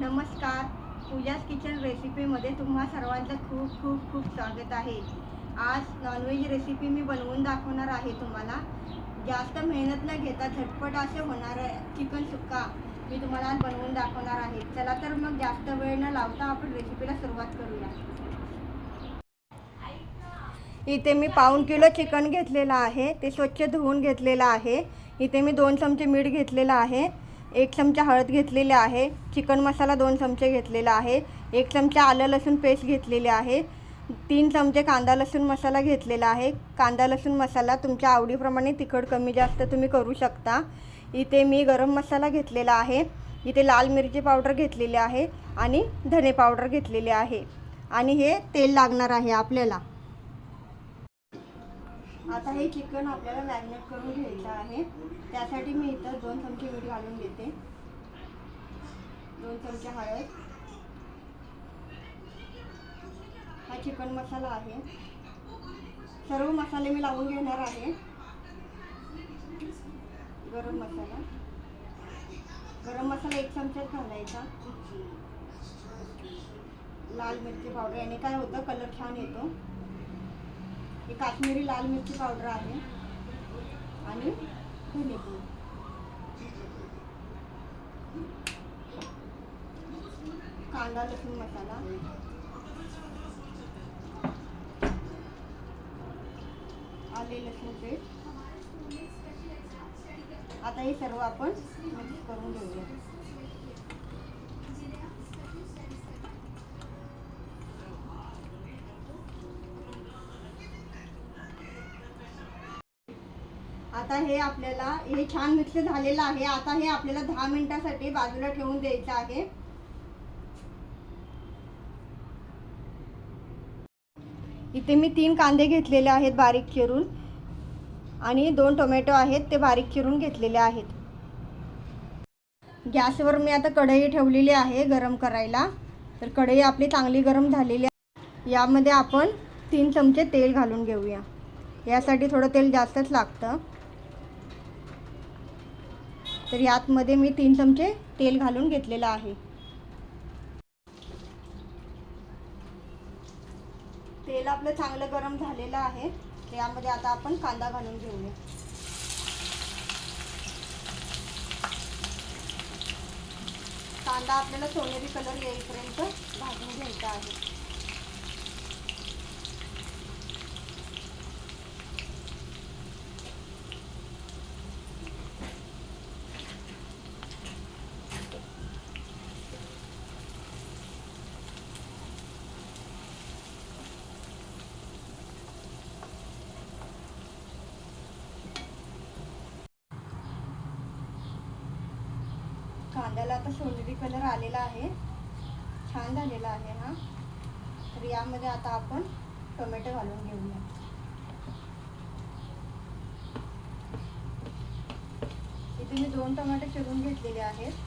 नमस्कार. पूजाच किचन रेसिपीमध्ये तुम्हा सर्वांचं खूप खूप खूप स्वागत आहे. आज नॉनव्हेज रेसिपी मी बनवून दाखवणार आहे तुम्हाला. जास्त मेहनत न घेता झटपट असे होणारे चिकन सुक्का मी तुम्हाला आज बनवून दाखवणार आहे. चला तर मग जास्त वेळ न लावता आपण रेसिपीला सुरुवात करूया. इथे मी पाऊण किलो चिकन घेतलेलं आहे. ते स्वच्छ धुवून घेतलेलं आहे. इथे मी दोन चमचे मीठ घेतलेलं आहे. एक चमचा हळद घेतलेली आहे चिकन मसाला दोन चमचे घेतलेला आहे एक चमचा आलं लसूण पेस्ट घेतलेली आहे तीन चमचे कांदा लसूण मसाला घेतलेला आहे. कांदा लसूण मसाला तुमच्या आवडीप्रमाणे तिखट कमी जास्त तुम्ही करू शकता. इथे मी गरम मसाला घेतलेला आहे इथे लाल मिरची पावडर घेतलेली आहे आणि धने पावडर घेतलेली आहे. आणि हे तेल लागणार आहे आपल्याला. आता हे चिकन आपल्याला मॅरिनेट करून घ्यायचं आहे. त्यासाठी मी इथं दोन चमचे मीठ घालून घेते. दोन चमचे हळद. हा चिकन मसाला आहे. सर्व मसाले मी लावून घेणार आहे. गरम मसाला. गरम मसाला एक चमचाच घालायचा. लाल मिरची पावडर. याने काय होतं? कलर छान येतो. ही काश्मीरी लाल मिरची पावडर आहे. आणि धनेपूड कांदा लसूण मसाला. आले लसूण पेस्ट. आता हे सर्व आपण मिक्स करून घेऊया. आता हे आपल्याला हे छान मिक्स झालेलं आहे. आता हे आपल्याला दहा मिनिटासाठी बाजूला ठेवून द्यायचं आहे. इथे मी तीन कांदे घेतलेले आहेत बारीक चिरून. आणि दोन टोमॅटो आहेत ते बारीक चिरून घेतलेले आहेत. गॅसवर मी आता कढई ठेवलेली आहे गरम करायला. तर कढई आपली चांगली गरम झालेली आहे. यामध्ये आपण तीन चमचे तेल घालून घेऊया. यासाठी थोडं तेल जास्तच लागतं. तर यातमध्ये मी तीन चमचे तेल घालून घेतलेलं आहे. तेल आपलं चांगलं गरम झालेलं आहे. तर यामध्ये आता आपण कांदा घालून घेऊया. कांदा आपल्याला सोनेरी कलर येईपर्यंत भाजून घ्यायचा आहे. कांद्याला आता सोनेरी कलर आलेला आहे. छान झालेला आहे हा. तर यामध्ये आता आपण टोमॅटो घालून घेऊया. इथे मी दोन टोमॅटो चिरून घेतलेले आहेत.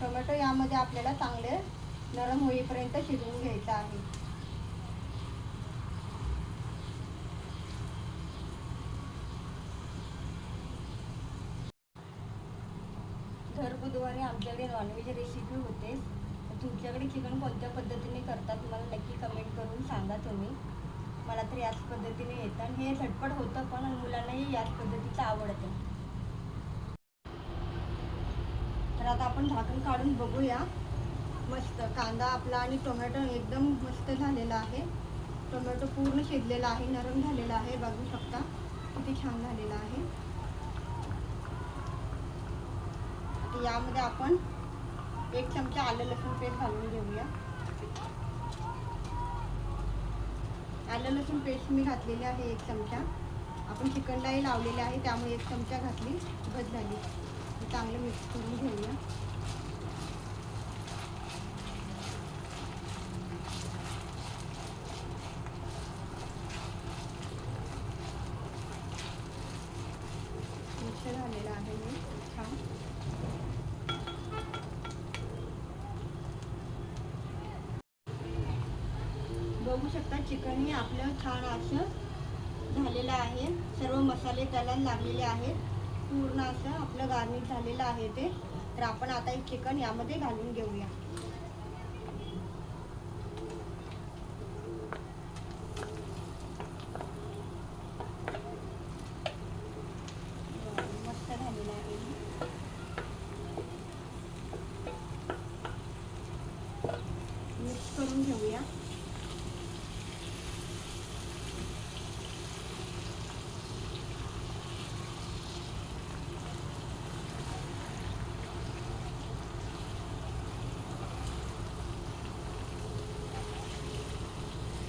टोमॅटो यामध्ये आपल्याला चांगले नरम होईपर्यंत शिजवून घ्यायचं आहे दर बुधवारी आमच्याकडे नॉनव्हेज रेसिपी होते तर तुमच्याकडे चिकन कोणत्या पद्धतीने करतात मला नक्की कमेंट करून सांगा तुम्ही. मला तर याच पद्धतीने येतं आणि हे झटपट होतं पण मुलांनाही याच पद्धतीचं आवडतं. तर आता आपण झाकण काढून बघूया. मस्त कांदा आपला आणि टोमॅटो एकदम मस्त झालेला आहे. टोमॅटो पूर्ण शिजलेला आहे नरम झालेला आहे बघू शकता किती छान झालेला आहे. यामध्ये आपण एक चमचा आलं लसूण पेस्ट घालून घेऊया. आलं लसूण पेस्ट मी घातलेली आहे एक चमचा. आपण चिकनलाही लावलेले आहे त्यामुळे एक चमचा घातली बस झाली. चांगलं मिक्स करून घेऊया. मिक्स झालेलं आहे हे. छान. बघू शकता चिकन हे आपलं छान असं झालेलं आहे. सर्व मसाले त्याला लागलेले आहेत. पूर्ण असं आपलं गार्निश झालेलं आहे ते. तर आपण आता एक चिकन यामध्ये घालून घेऊया. मस्त झालेलं आहे. मिक्स करून घेऊया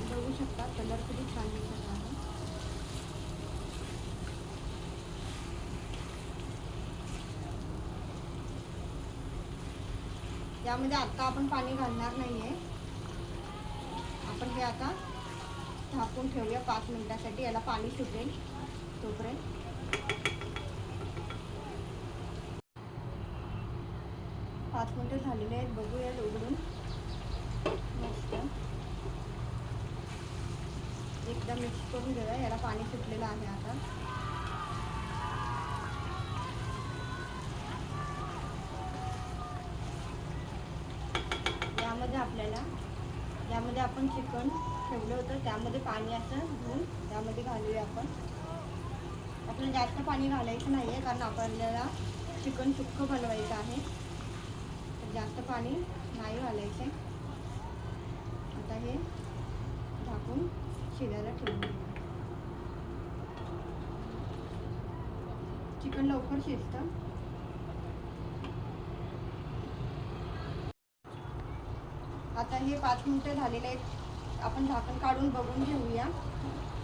बघू शकता. कलर किती छान दिसत आहे. यामध्ये आता आपण पाणी घालणार नाहीये. आपण हे आता झाकून ठेवूया पाच मिनिटासाठी. याला पाणी सुटेल तोपर्यंत. पाच मिनिटं झालेले आहेत. बघूया उघडून मस्त एकदा मिक्स करून घेऊया याला पाणी सुटलेलं आहे आता. यामध्ये आपल्याला यामध्ये आपण चिकन ठेवलं होतं. त्यामध्ये पाणी असं धुवून त्यामध्ये घालूया आपण. आपल्याला जास्त पाणी घालायचं नाही आहे कारण आपल्याला चिकन सुक्कं बनवायचं आहे. तर जास्त पाणी नाही घालायचं आता हे झाकून शिजायला ठेवून चिकन लवकर शिजतं. आता हे पाच मिनटं झालेले आहेत. आपण झाकण काढून बघून घेऊया.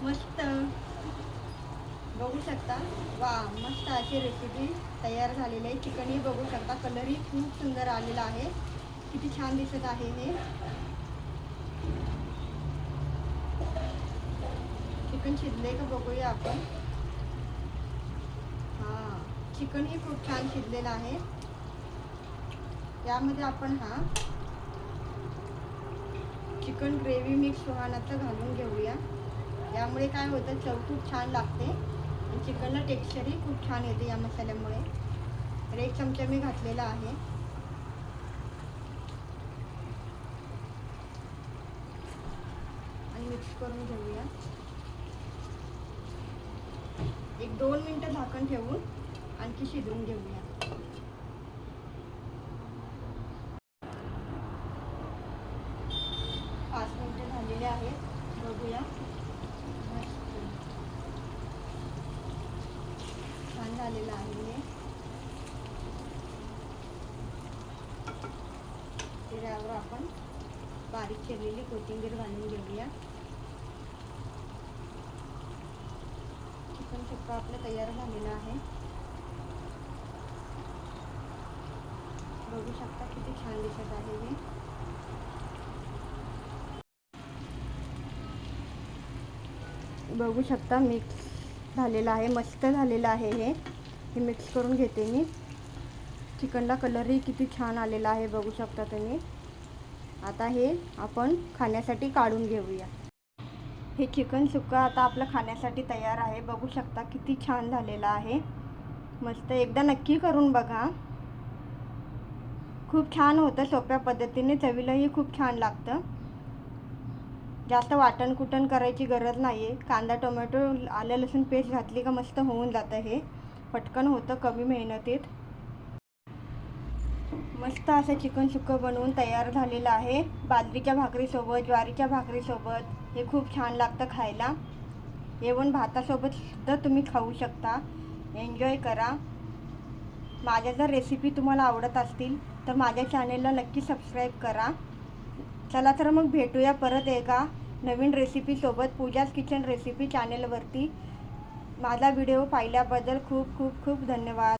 मस्त. बघू शकता. वा मस्त अशी रेसिपी तयार झालेली आहे. चिकनही बघू शकता. कलरही खूप सुंदर आलेला आहे. किती छान दिसत आहे हे. चिकन शिजले का बघूया आपण. चिकनही खूप छान शिजलेलं आहे. यामध्ये आपण हा चिकन ग्रेव्ही मिक्स सुहानाचं घालून घेऊया. यामुळे काय होतं चव खूप छान लागते आणि चिकनला टेक्स्चरही खूप छान येते या मसाल्यामुळे. तर एक चमचा मी घातलेला आहे. आणि मिक्स करून घेऊया. एक दोन मिनटं झाकण ठेवून आणखी शिजवून घेऊया. पाच मिनिटं झालेले आहेत. बघूया. छान झालेलं आहे हे. त्याच्यावर आपण बारीक चिरलेली कोथिंबीर घालून घेऊया. चिकन सुक्का आपलं तयार झालेलं आहे. बघू शकता किती छान दिसत आहे हे. बघू शकता मिक्स झालेलं आहे मस्त झालेलं आहे हे. हे मिक्स करून घेते मी. चिकनला कलरही किती छान आलेला आहे बघू शकता तुम्ही. आता हे आपण खाण्यासाठी काढून घेऊया. हे चिकन सुक्का आता आपलं खाण्यासाठी तयार आहे. बघू शकता किती छान झालेलं आहे. मस्त एकदा नक्की करून बघा. खूप छान होतं सोप्या पद्धतीने. चवीलाही खूप छान लागतं. जास्त वाटण कुटण करायची गरज नाही आहे कांदा टोमॅटो आलं लसूण पेस्ट घातली का मस्त होऊन जातं हे. पटकन होतं कमी मेहनतीत. मस्त असं चिकन सुक्कं बनवून तयार झालेलं आहे. बाजरीच्या भाकरीसोबत ज्वारीच्या भाकरीसोबत हे खूप छान लागतं खायला. येऊन भातासोबत सुद्धा तुम्ही खाऊ शकता. एन्जॉय करा. माझ्या जर रेसिपी तुम्हाला आवडत असतील तर माझ्या चॅनेलला नक्की सबस्क्राईब करा. चला तर मग भेटूया परत एका नवीन रेसिपीसोबत पूजाच किचन रेसिपी चॅनेलवरती माझा व्हिडिओ पाहिल्याबद्दल खूप खूप खूप धन्यवाद.